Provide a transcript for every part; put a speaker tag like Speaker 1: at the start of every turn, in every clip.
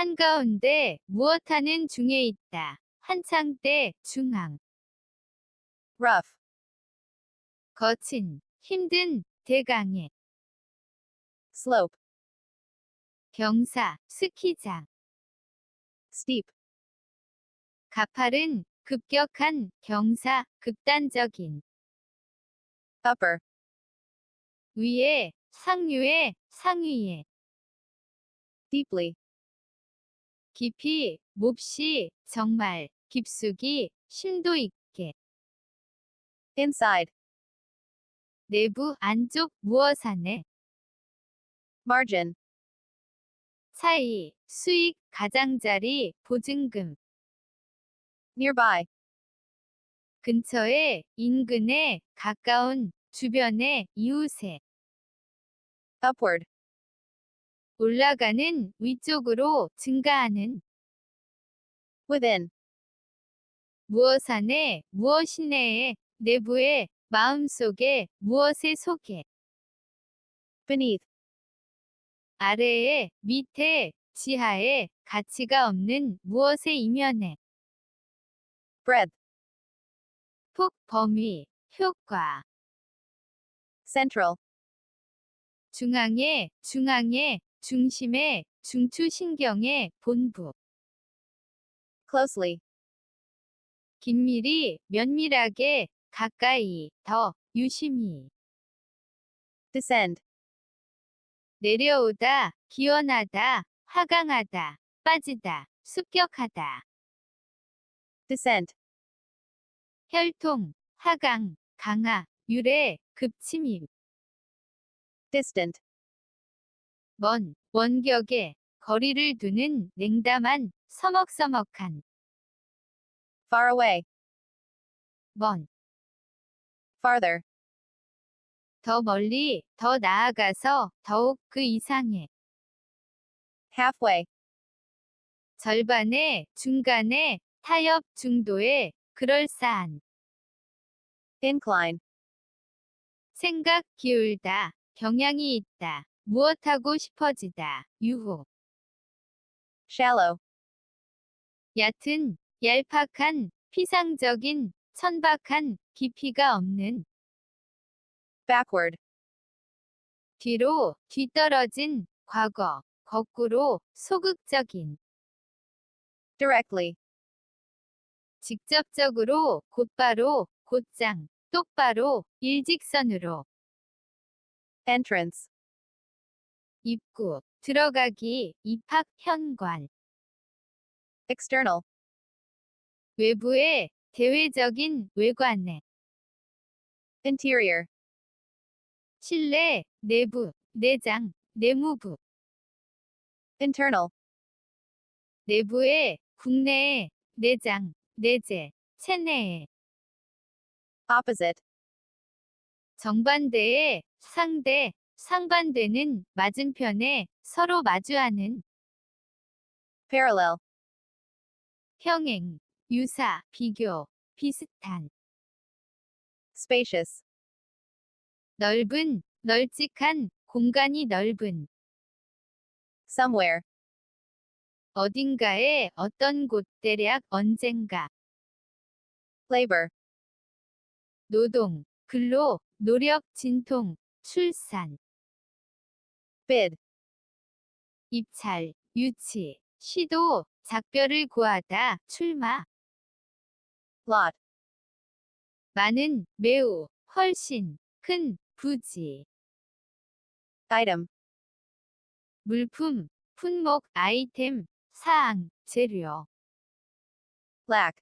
Speaker 1: 한가운데 무엇하는 중에 있다. 한창 때 중앙.
Speaker 2: rough,
Speaker 1: 거친, 힘든, 대강의,
Speaker 2: slope,
Speaker 1: 경사, 스키장,
Speaker 2: steep,
Speaker 1: 가파른, 급격한, 경사, 극단적인,
Speaker 2: upper,
Speaker 1: 위에, 상류에, 상위에,
Speaker 2: deeply,
Speaker 1: 깊이, 몹시, 정말, 깊숙이, 심도 있게,
Speaker 2: inside,
Speaker 1: 내부, 안쪽, 무엇 안에,
Speaker 2: margin,
Speaker 1: 차이, 수익, 가장자리, 보증금,
Speaker 2: nearby,
Speaker 1: 근처에, 인근에, 가까운, 주변에, 이웃에,
Speaker 2: upward,
Speaker 1: 올라가는, 위쪽으로, 증가하는,
Speaker 2: within,
Speaker 1: 무엇 안에, 무엇이 내에, 내부에, 마음속에, 무엇의 속에,
Speaker 2: beneath,
Speaker 1: 아래에, 밑에, 지하에, 가치가 없는 무엇의 이면에,
Speaker 2: breadth,
Speaker 1: 폭, 범위, 효과,
Speaker 2: central,
Speaker 1: 중앙에, 중앙에, 중심에, 중추신경의 본부,
Speaker 2: closely,
Speaker 1: 긴밀히, 면밀하게, 가까이, 더, 유심히,
Speaker 2: descend,
Speaker 1: 내려오다, 기원하다, 하강하다, 빠지다, 습격하다,
Speaker 2: descent,
Speaker 1: 혈통, 하강, 강하, 유래, 급침입,
Speaker 2: distant,
Speaker 1: 먼, 원격에, 거리를 두는, 냉담한, 서먹서먹한,
Speaker 2: far away,
Speaker 1: 먼,
Speaker 2: farther,
Speaker 1: 더 멀리, 더 나아가서, 더욱 그 이상의,
Speaker 2: halfway,
Speaker 1: 절반에, 중간에, 타협, 중도에, 그럴싸한,
Speaker 2: incline,
Speaker 1: 생각, 기울다, 경향이 있다, 무엇하고 싶어지다, 유혹,
Speaker 2: shallow,
Speaker 1: 얕은, 얄팍한, 피상적인, 천박한, 깊이가 없는,
Speaker 2: backward,
Speaker 1: 뒤로, 뒤떨어진, 과거, 거꾸로, 소극적인,
Speaker 2: directly,
Speaker 1: 직접적으로, 곧바로, 곧장, 똑바로, 일직선으로,
Speaker 2: entrance,
Speaker 1: 입구, 들어가기, 입학, 현관,
Speaker 2: external,
Speaker 1: 외부의, 대외적인, 외관에,
Speaker 2: interior,
Speaker 1: 실내, 내부, 내장, 내무부,
Speaker 2: internal,
Speaker 1: 내부의, 국내에, 내장, 내재, 체내에,
Speaker 2: opposite,
Speaker 1: 정반대에, 상대, 상반되는, 맞은편에, 서로 마주하는,
Speaker 2: parallel,
Speaker 1: 평행, 유사, 비교, 비슷한,
Speaker 2: spacious,
Speaker 1: 넓은, 널찍한, 공간이 넓은,
Speaker 2: somewhere,
Speaker 1: 어딘가에, 어떤 곳, 대략, 언젠가,
Speaker 2: labor,
Speaker 1: 노동, 근로, 노력, 진통, 출산,
Speaker 2: bid,
Speaker 1: 입찰, 유치, 시도, 작별을 구하다, 출마,
Speaker 2: lot,
Speaker 1: 많은, 매우, 훨씬, 큰, 부지,
Speaker 2: item,
Speaker 1: 물품, 품목, 아이템, 사항, 재료,
Speaker 2: lack,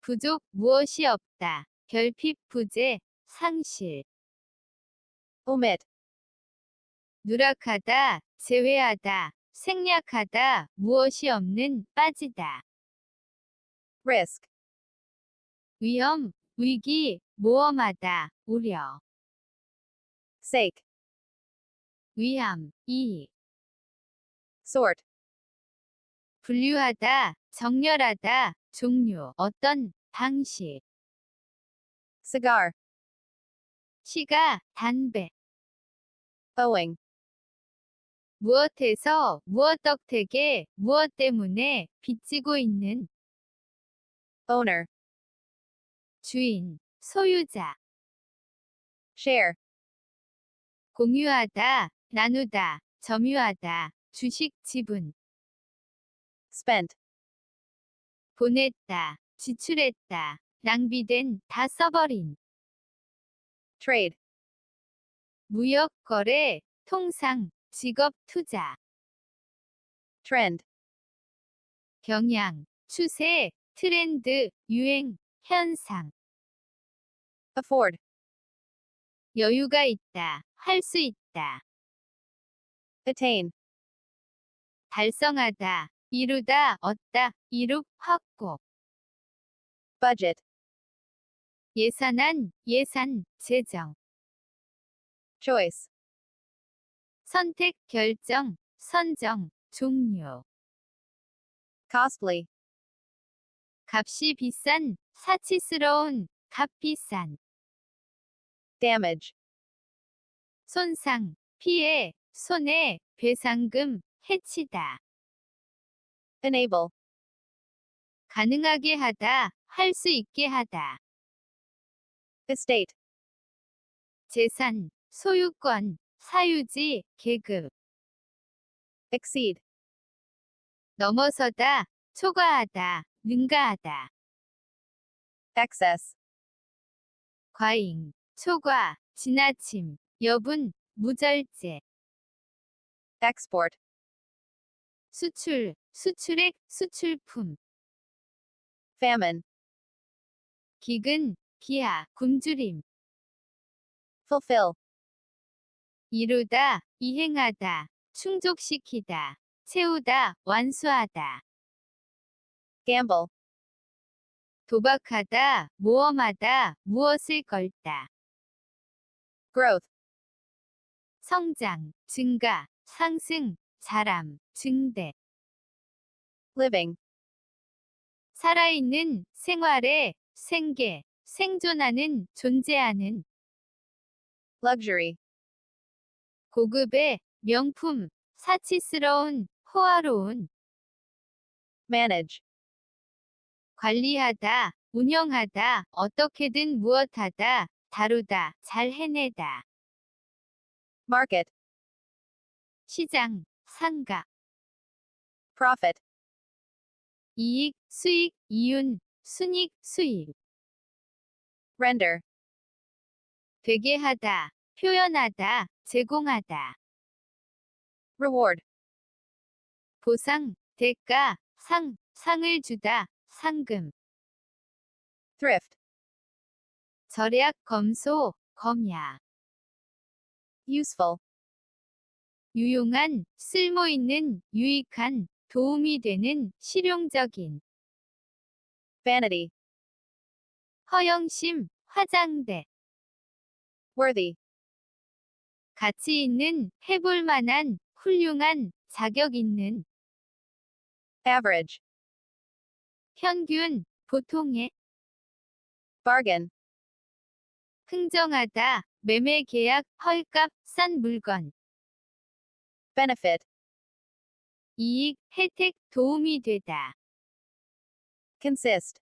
Speaker 1: 부족, 무엇이 없다, 결핍, 부재, 상실,
Speaker 2: omit,
Speaker 1: 누락하다, 제외하다, 생략하다, 무엇이 없는, 빠지다,
Speaker 2: risk,
Speaker 1: 위험, 위기, 모험하다, 우려,
Speaker 2: sake,
Speaker 1: 위함, 이익,
Speaker 2: sort,
Speaker 1: 분류하다, 정렬하다, 종류, 어떤, 방식,
Speaker 2: cigar,
Speaker 1: 시가, 담배,
Speaker 2: owing,
Speaker 1: 무엇에서 무엇 덕택에 무엇 때문에 빚지고 있는
Speaker 2: owner,
Speaker 1: 주인, 소유자,
Speaker 2: share,
Speaker 1: 공유하다, 나누다, 점유하다, 주식 지분,
Speaker 2: spent,
Speaker 1: 보냈다, 지출했다, 낭비된, 다 써버린,
Speaker 2: trade,
Speaker 1: 무역 거래, 통상, 직업 투자,
Speaker 2: trend,
Speaker 1: 경향, 추세, 트렌드, 유행, 현상,
Speaker 2: afford,
Speaker 1: 여유가 있다, 할 수 있다,
Speaker 2: attain,
Speaker 1: 달성하다, 이루다, 얻다, 이룩, 확보,
Speaker 2: budget,
Speaker 1: 예산안, 예산, 재정,
Speaker 2: choice,
Speaker 1: 선택, 결정, 선정, 종료,
Speaker 2: costly,
Speaker 1: 값이 비싼, 사치스러운, 값비싼,
Speaker 2: damage,
Speaker 1: 손상, 피해, 손해, 배상금, 해치다,
Speaker 2: enable,
Speaker 1: 가능하게 하다, 할 수 있게 하다,
Speaker 2: estate,
Speaker 1: 재산, 소유권, 사유지, 계급,
Speaker 2: exceed,
Speaker 1: 넘어서다, 초과하다, 능가하다,
Speaker 2: excess,
Speaker 1: 과잉, 초과, 지나침, 여분, 무절제,
Speaker 2: export,
Speaker 1: 수출, 수출액, 수출품,
Speaker 2: famine,
Speaker 1: 기근, 기하, 굶주림,
Speaker 2: fulfill,
Speaker 1: 이루다, 이행하다, 충족시키다, 채우다, 완수하다,
Speaker 2: gamble,
Speaker 1: 도박하다, 모험하다, 무엇을 걸다,
Speaker 2: growth,
Speaker 1: 성장, 증가, 상승, 자람, 증대,
Speaker 2: living,
Speaker 1: 살아있는, 생활의, 생계, 생존하는, 존재하는,
Speaker 2: luxury,
Speaker 1: 고급의, 명품, 사치스러운, 호화로운,
Speaker 2: manage,
Speaker 1: 관리하다, 운영하다, 어떻게든 무엇하다, 다루다, 잘 해내다,
Speaker 2: market,
Speaker 1: 시장, 상가,
Speaker 2: profit,
Speaker 1: 이익, 수익, 이윤, 순익, 수익,
Speaker 2: render,
Speaker 1: 되게 하다, 표현하다, 제공하다,
Speaker 2: reward,
Speaker 1: 보상, 대가, 상, 상을 주다, 상금,
Speaker 2: thrift,
Speaker 1: 절약, 검소, 검야,
Speaker 2: useful,
Speaker 1: 유용한, 쓸모있는, 유익한, 도움이 되는, 실용적인,
Speaker 2: vanity,
Speaker 1: 허영심, 화장대,
Speaker 2: worthy,
Speaker 1: 가치 있는, 해볼 만한, 훌륭한, 자격 있는,
Speaker 2: average,
Speaker 1: 평균, 보통의,
Speaker 2: bargain,
Speaker 1: 흥정하다, 매매 계약, 헐값, 싼 물건,
Speaker 2: benefit,
Speaker 1: 이익, 혜택, 도움이 되다,
Speaker 2: consist,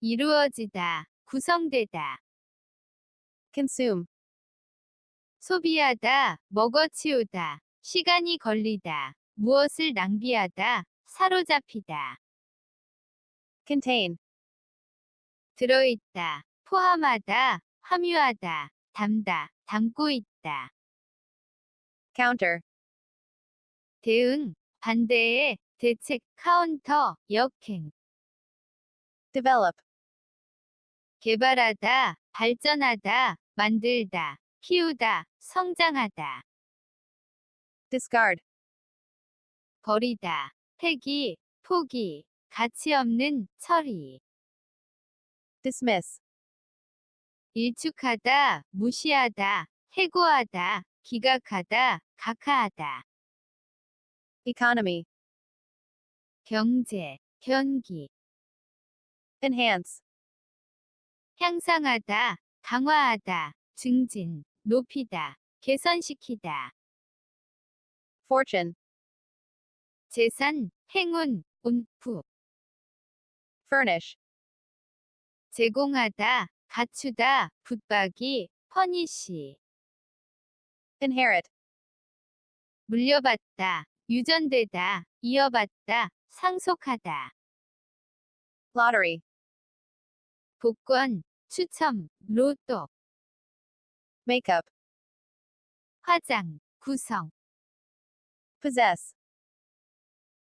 Speaker 1: 이루어지다, 구성되다,
Speaker 2: consume,
Speaker 1: 소비하다, 먹어치우다, 시간이 걸리다, 무엇을 낭비하다, 사로잡히다,
Speaker 2: contain,
Speaker 1: 들어있다, 포함하다, 함유하다, 담다, 담고 있다,
Speaker 2: counter,
Speaker 1: 대응, 반대의, 대책, 카운터, 역행,
Speaker 2: develop,
Speaker 1: 개발하다, 발전하다, 만들다, 키우다, 성장하다,
Speaker 2: discard,
Speaker 1: 버리다, 폐기, 포기, 가치 없는, 처리,
Speaker 2: dismiss,
Speaker 1: 일축하다, 무시하다, 해고하다, 기각하다, 각하하다,
Speaker 2: economy,
Speaker 1: 경제, 경기,
Speaker 2: enhance,
Speaker 1: 향상하다, 강화하다, 증진, 높이다, 개선시키다,
Speaker 2: fortune,
Speaker 1: 재산, 행운, 운부,
Speaker 2: furnish,
Speaker 1: 제공하다, 갖추다, 붙박이, 퍼니시,
Speaker 2: inherit,
Speaker 1: 물려받다, 유전되다, 이어받다, 상속하다,
Speaker 2: lottery,
Speaker 1: 복권, 추첨, 로또,
Speaker 2: makeup,
Speaker 1: 화장, 구성,
Speaker 2: possess,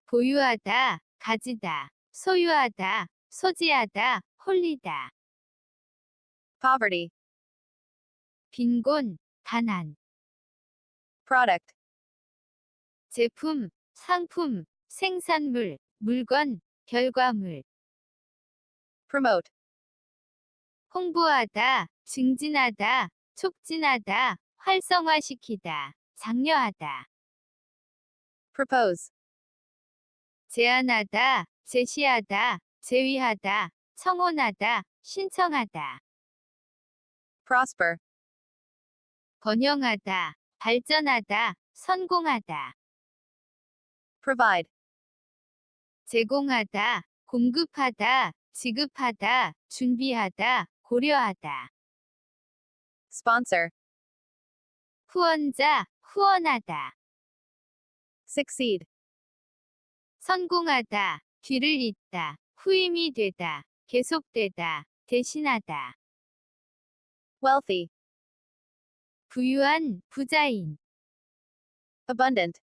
Speaker 1: 보유하다, 가지다, 소유하다, 소지하다, 홀리다,
Speaker 2: poverty,
Speaker 1: 빈곤, 가난,
Speaker 2: product,
Speaker 1: 제품, 상품, 생산물, 물건, 결과물,
Speaker 2: promote,
Speaker 1: 홍보하다, 증진하다, 촉진하다, 활성화시키다, 장려하다,
Speaker 2: propose,
Speaker 1: 제안하다, 제시하다, 제위하다, 청혼하다, 신청하다,
Speaker 2: prosper,
Speaker 1: 번영하다, 발전하다, 성공하다,
Speaker 2: provide,
Speaker 1: 제공하다, 공급하다, 지급하다, 준비하다, 고려하다,
Speaker 2: sponsor,
Speaker 1: 후원자, 후원하다,
Speaker 2: succeed,
Speaker 1: 성공하다, 뒤를 잇다, 후임이 되다, 계속되다, 대신하다,
Speaker 2: wealthy,
Speaker 1: 부유한, 부자인,
Speaker 2: abundant,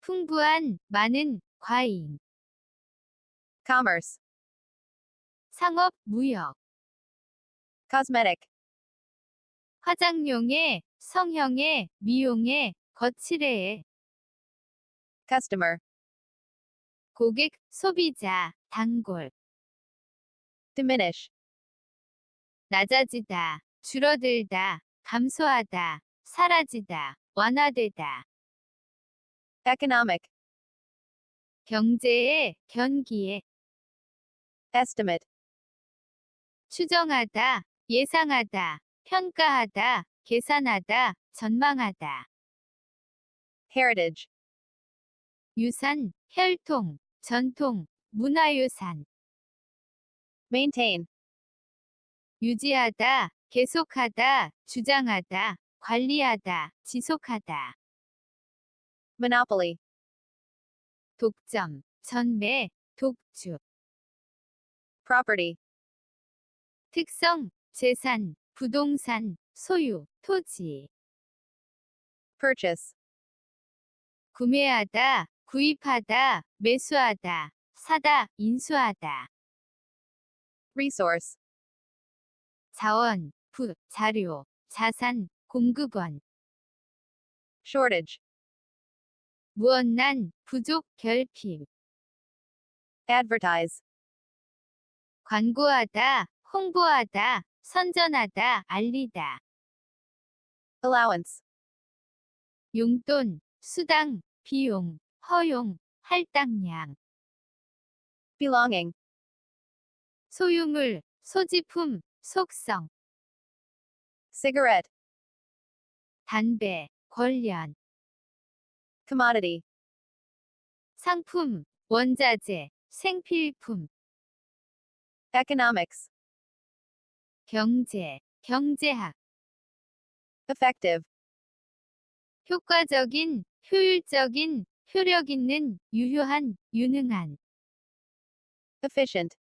Speaker 1: 풍부한, 많은, 과잉,
Speaker 2: commerce,
Speaker 1: 상업, 무역,
Speaker 2: cosmetic,
Speaker 1: 화장용의, 성형의, 미용의, 거칠의,
Speaker 2: customer,
Speaker 1: 고객, 소비자, 단골,
Speaker 2: diminish,
Speaker 1: 낮아지다, 줄어들다, 감소하다, 사라지다, 완화되다,
Speaker 2: economic,
Speaker 1: 경제의, 경기의,
Speaker 2: estimate,
Speaker 1: 추정하다, 예상하다, 평가하다, 계산하다, 전망하다,
Speaker 2: heritage,
Speaker 1: 유산, 혈통, 전통, 문화유산,
Speaker 2: maintain,
Speaker 1: 유지하다, 계속하다, 주장하다, 관리하다, 지속하다,
Speaker 2: monopoly,
Speaker 1: 독점, 전매, 독주,
Speaker 2: property,
Speaker 1: 특성, 재산, 부동산, 소유, 토지,
Speaker 2: purchase,
Speaker 1: 구매하다, 구입하다, 매수하다, 사다, 인수하다,
Speaker 2: resource,
Speaker 1: 자원, 부, 자료, 자산, 공급원,
Speaker 2: shortage,
Speaker 1: 무언난, 부족, 결핍,
Speaker 2: advertise,
Speaker 1: 광고하다, 홍보하다, 선전하다, 알리다,
Speaker 2: allowance,
Speaker 1: 용돈, 수당, 비용, 허용, 할당량,
Speaker 2: belonging,
Speaker 1: 소유물, 소지품, 속성,
Speaker 2: cigarette,
Speaker 1: 담배, 관련,
Speaker 2: commodity,
Speaker 1: 상품, 원자재, 생필품,
Speaker 2: economics,
Speaker 1: 경제, 경제학,
Speaker 2: effective,
Speaker 1: 효과적인, 효율적인, 효력 있는, 유효한, 유능한,
Speaker 2: efficient,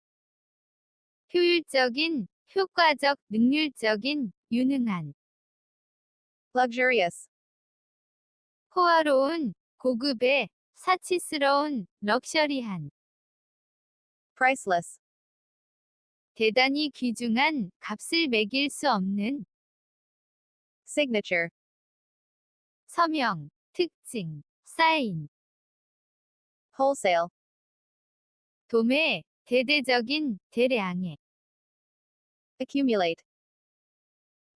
Speaker 1: 효율적인, 효과적, 능률적인, 유능한,
Speaker 2: luxurious,
Speaker 1: 호화로운, 고급의, 사치스러운, 럭셔리한,
Speaker 2: priceless,
Speaker 1: 대단히 귀중한, 값을 매길 수 없는,
Speaker 2: signature,
Speaker 1: 서명, 특징, 사인,
Speaker 2: wholesale,
Speaker 1: 도매, 대대적인, 대량의,
Speaker 2: accumulate,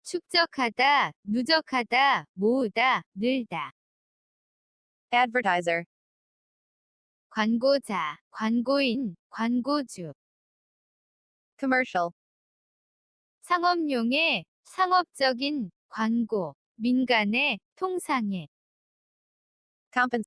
Speaker 1: 축적하다, 누적하다, 모으다, 늘다,
Speaker 2: advertiser,
Speaker 1: 광고자, 광고인, 광고주,
Speaker 2: commercial,
Speaker 1: 상업용의, 상업적인, 광고, 민간의, 통상의,